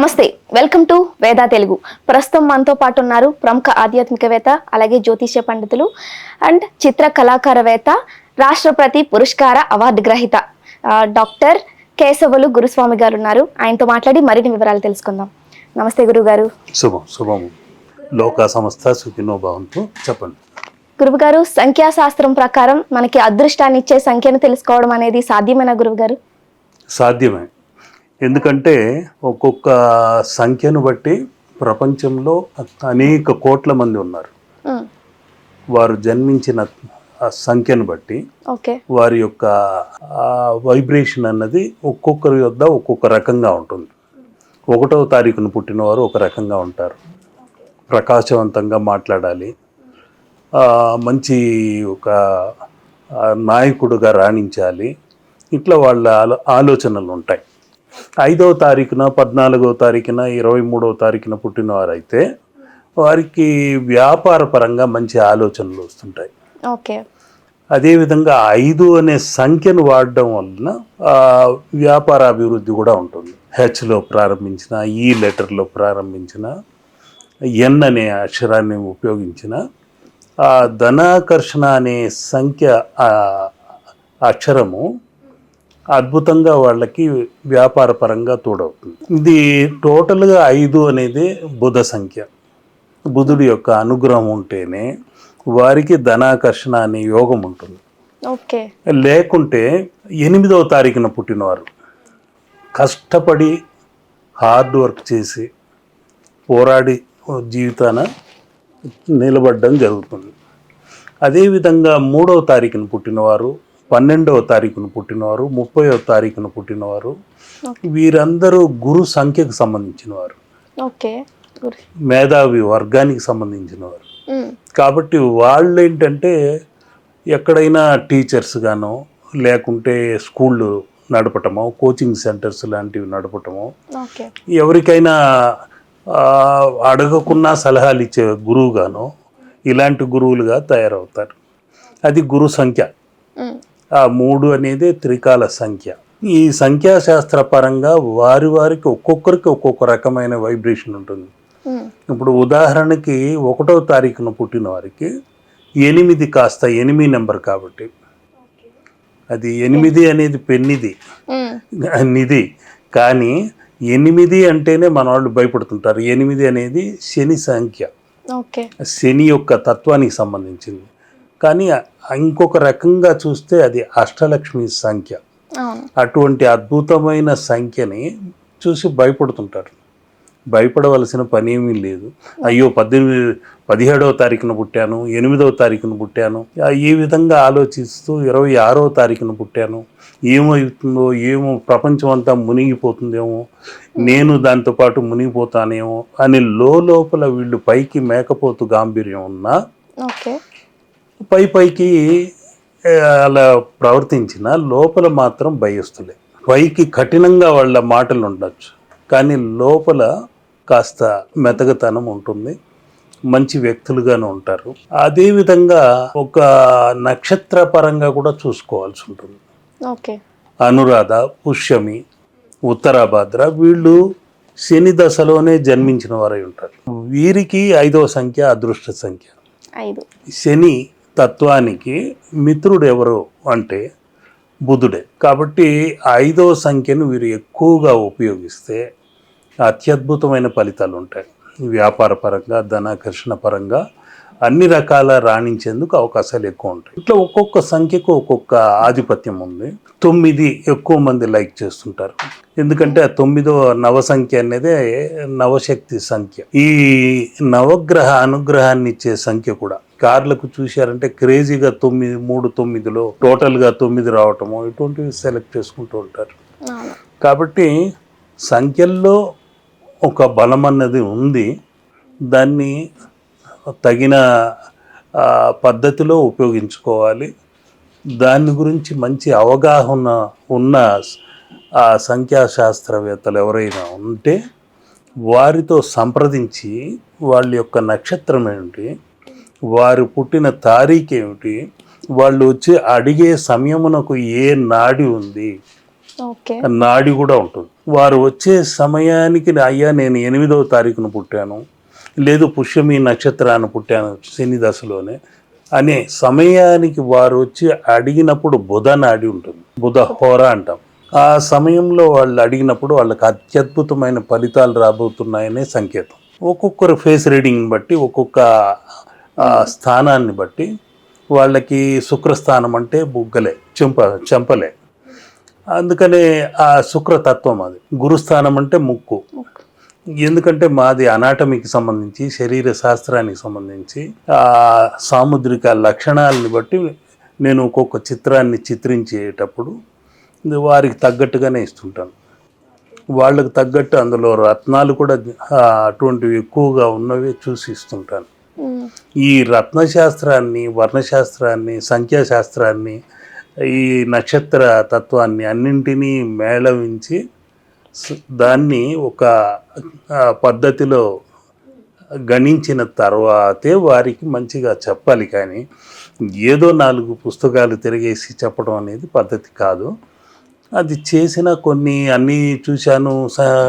నమస్తే welcome to వేదా తెలుగు. ప్రస్తుతం మనతో పాటు ఉన్నారు ప్రముఖ ఆధ్యాత్మికవేత్త అలాగే జ్యోతిష్య పండితులు అండ్ చిత్ర కళాకారవేత్త రాష్ట్రపతి పురస్కార అవార్డు గ్రహీత డాక్టర్ కేశవులు గురుస్వామి గారు ఉన్నారు ఆయనతో మాట్లాడి మరిన్ని వివరాలు తెలుసుకుందాం. నమస్తే గురువు గారు శుభం శుభం. లోక సంస్థ సుఖినో భవంతు. చెప్పండి. గురువు గారు సంఖ్యాశాస్త్రం ప్రకారం మనకి అదృష్టాన్ని ఇచ్చే సంఖ్యను తెలుసుకోవడం అనేది సాధ్యమేనా గురువు గారు సాధ్యమే. ఎందుకంటే ఒక్కొక్క సంఖ్యను బట్టి ప్రపంచంలో అనేక కోట్ల మంది ఉన్నారు. వారు జన్మించిన సంఖ్యను బట్టి వారి యొక్క వైబ్రేషన్ అన్నది ఒక్కొక్కరి వద్ద ఒక్కొక్క రకంగా ఉంటుంది. ఒకటవ తారీఖున పుట్టినవారు ఒక రకంగా ఉంటారు. ప్రకాశవంతంగా మాట్లాడాలి. మంచి ఒక నాయకుడుగా రాణించాలి. ఇట్లా వాళ్ళ ఆలో ఆలోచనలు ఉంటాయి. ఐదవ తారీఖున పద్నాలుగవ తారీఖున ఇరవై మూడవ తారీఖున పుట్టినవారైతే వారికి వ్యాపార పరంగా మంచి ఆలోచనలు వస్తుంటాయి. ఓకే. అదేవిధంగా ఐదు అనే సంఖ్యను వాడడం వలన వ్యాపార అభివృద్ధి కూడా ఉంటుంది. హెచ్లో ప్రారంభించిన ఈ లెటర్లో ప్రారంభించిన ఎన్ అనే అక్షరాన్ని ఉపయోగించిన ఆ ధనాకర్షణ అనే సంఖ్య అక్షరము అద్భుతంగా వాళ్ళకి వ్యాపార పరంగా తోడవుతుంది. ఇది టోటల్గా ఐదు అనేది బుధ సంఖ్య. బుధుడి యొక్క అనుగ్రహం ఉంటేనే వారికి ధనాకర్షణ అనే యోగం ఉంటుంది. ఓకే. లేకుంటే ఎనిమిదవ తారీఖున పుట్టినవారు కష్టపడి హార్డ్ వర్క్ చేసి పోరాడి జీవితాన నిలబడడం జరుగుతుంది. అదేవిధంగా మూడవ తారీఖున పుట్టినవారు పన్నెండవ తారీఖున పుట్టినవారు ముప్పైవ తారీఖున పుట్టినవారు. వీరందరూ గురు సంఖ్యకు సంబంధించిన వారు మేధావి వర్గానికి సంబంధించిన వారు కాబట్టి వాళ్ళు ఏంటంటే ఎక్కడైనా టీచర్స్ గానో లేకుంటే స్కూళ్ళు నడపటమో కోచింగ్ సెంటర్స్ లాంటివి నడపటమో ఎవరికైనా అడగకున్నా సలహాలు ఇచ్చే గురువుగానో ఇలాంటి గురువులుగా తయారవుతారు. అది గురు సంఖ్య. ఆ మూడు అనేది త్రికాల సంఖ్య. ఈ సంఖ్యాశాస్త్ర పరంగా వారి వారికి ఒక్కొక్కరికి ఒక్కొక్క రకమైన వైబ్రేషన్ ఉంటుంది. ఇప్పుడు ఉదాహరణకి ఒకటో తారీఖున పుట్టిన వారికి ఎనిమిది కాస్త ఎనిమిది నెంబర్ కాబట్టి. అది ఎనిమిది అనేది పెన్నిది. నిధి కానీ ఎనిమిది అంటేనే మన వాళ్ళు భయపడుతుంటారు. ఎనిమిది అనేది శని సంఖ్య. శని యొక్క తత్వానికి సంబంధించింది. కానీ ఇంకొక రకంగా చూస్తే అది అష్టలక్ష్మి సంఖ్య. అటువంటి అద్భుతమైన సంఖ్యని చూసి భయపడుతుంటారు. భయపడవలసిన పని ఏమీ లేదు. అయ్యో పద్దెనిమిది పదిహేడవ తారీఖున పుట్టాను ఎనిమిదవ తారీఖున పుట్టాను ఈ విధంగా ఆలోచిస్తూ ఇరవై ఆరవ తారీఖున పుట్టాను ఏమవుతుందో ఏమో ప్రపంచం అంతా మునిగిపోతుందేమో నేను దాంతోపాటు మునిగిపోతానేమో అని లోపల వీళ్ళు పైకి మేకపోతు గాంభీర్యం ఉన్నా పై పైకి అలా ప్రవర్తించిన లోపల మాత్రం భయస్తులే. పైకి కఠినంగా వాళ్ళ మాటలు ఉండొచ్చు కానీ లోపల కాస్త మెతగతనం ఉంటుంది మంచి వ్యక్తులుగానే ఉంటారు. అదేవిధంగా ఒక నక్షత్ర పరంగా కూడా చూసుకోవాల్సి ఉంటుంది. ఓకే. అనురాధ పుష్యమి ఉత్తరాభాద్ర వీళ్ళు శని దశలోనే జన్మించిన వారై ఉంటారు. వీరికి ఐదవ సంఖ్య అదృష్ట సంఖ్య. ఐదు. శని తత్వానికి మిత్రుడు ఎవరు అంటే బుధుడే. కాబట్టి ఐదవ సంఖ్యను వీరు ఎక్కువగా ఉపయోగిస్తే అత్యద్భుతమైన ఫలితాలు ఉంటాయి. వ్యాపార పరంగా ధనాకర్షణ పరంగా అన్ని రకాల రాణించేందుకు అవకాశాలు ఎక్కువ ఉంటాయి. ఇట్లా ఒక్కొక్క సంఖ్యకు ఒక్కొక్క ఆధిపత్యం ఉంది. తొమ్మిది ఎక్కువ మంది లైక్ చేస్తుంటారు. ఎందుకంటే ఆ తొమ్మిదో నవ సంఖ్య అనేది నవశక్తి సంఖ్య. ఈ నవగ్రహ అనుగ్రహాన్ని ఇచ్చే సంఖ్య కూడా కార్లకు చూశారంటే క్రేజీగా తొమ్మిది మూడు తొమ్మిదిలో టోటల్గా తొమ్మిది రావటము ఇటువంటివి సెలెక్ట్ చేసుకుంటూ ఉంటారు. కాబట్టి సంఖ్యల్లో ఒక బలం అన్నది ఉంది. దాన్ని తగిన పద్ధతిలో ఉపయోగించుకోవాలి. దాని గురించి మంచి అవగాహన ఉన్న ఆ సంఖ్యాశాస్త్రవేత్తలు ఎవరైనా ఉంటే వారితో సంప్రదించి వాళ్ళ యొక్క నక్షత్రం ఏమిటి వారు పుట్టిన తారీఖు ఏమిటి వాళ్ళు వచ్చి అడిగే సమయమునకు ఏ నాడి ఉంది? నాడి కూడా ఉంటుంది. వారు వచ్చే సమయానికి అయ్యా నేను ఎనిమిదవ తారీఖున పుట్టాను. లేదు పుష్యమి నక్షత్రాన్ని పుట్టాను శని దశలోనే. అనే సమయానికి వారు వచ్చి అడిగినప్పుడు బుధ నాడి ఉంటుంది. బుధ హోర అంటాం. ఆ సమయంలో వాళ్ళు అడిగినప్పుడు వాళ్ళకి అత్యద్భుతమైన ఫలితాలు రాబోతున్నాయనే సంకేతం. ఒక్కొక్కరు ఫేస్ రీడింగ్ బట్టి ఒక్కొక్క స్థానాన్ని బట్టి వాళ్ళకి శుక్రస్థానం అంటే బుగ్గలే చెంప చెంపలే. అందుకనే ఆ శుక్రతత్వం అది. గురుస్థానం అంటే ముక్కు. ఎందుకంటే మాది అనాటమీకి సంబంధించి శరీర శాస్త్రానికి సంబంధించి ఆ సాముద్రిక లక్షణాలని బట్టి నేను ఒక్కొక్క చిత్రాన్ని చిత్రించేటప్పుడు వారికి తగ్గట్టుగానే ఇస్తుంటాను. వాళ్ళకు తగ్గట్టు అందులో రత్నాలు కూడా అటువంటివి ఎక్కువగా ఉన్నవి చూసి ఇస్తుంటాను. ఈ రత్నశాస్త్రాన్ని వర్ణశాస్త్రాన్ని సంఖ్యాశాస్త్రాన్ని ఈ నక్షత్ర తత్వాన్ని అన్నింటినీ మేళవించి దాన్ని ఒక పద్ధతిలో గణించిన తర్వాతే వారికి మంచిగా చెప్పాలి కానీ ఏదో నాలుగు పుస్తకాలు తిరిగేసి చెప్పడం అనేది పద్ధతి కాదు. అది చేసిన కొన్ని అన్నీ చూశాను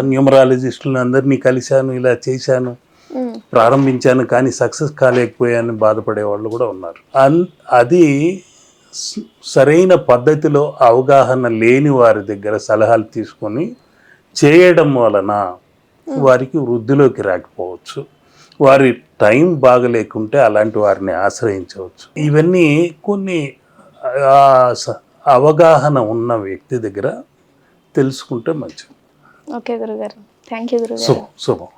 న్యూమరాలజిస్టులను అందరినీ కలిశాను ఇలా చేశాను. ప్రారంభించాను కానీ సక్సెస్ కాలేకపోయాను బాధపడే వాళ్ళు కూడా ఉన్నారు. అన్ అది సరైన పద్ధతిలో అవగాహన లేని వారి దగ్గర సలహాలు తీసుకొని చేయడం వలన వారికి వృద్ధిలోకి రాకపోవచ్చు. వారి టైం బాగలేకుంటే అలాంటి వారిని ఆశ్రయించవచ్చు. ఇవన్నీ కొన్ని అవగాహన ఉన్న వ్యక్తి దగ్గర తెలుసుకుంటే మంచిది. ఓకే గురుగారు. థ్యాంక్ యూ గురుగారు. శుభం శుభం.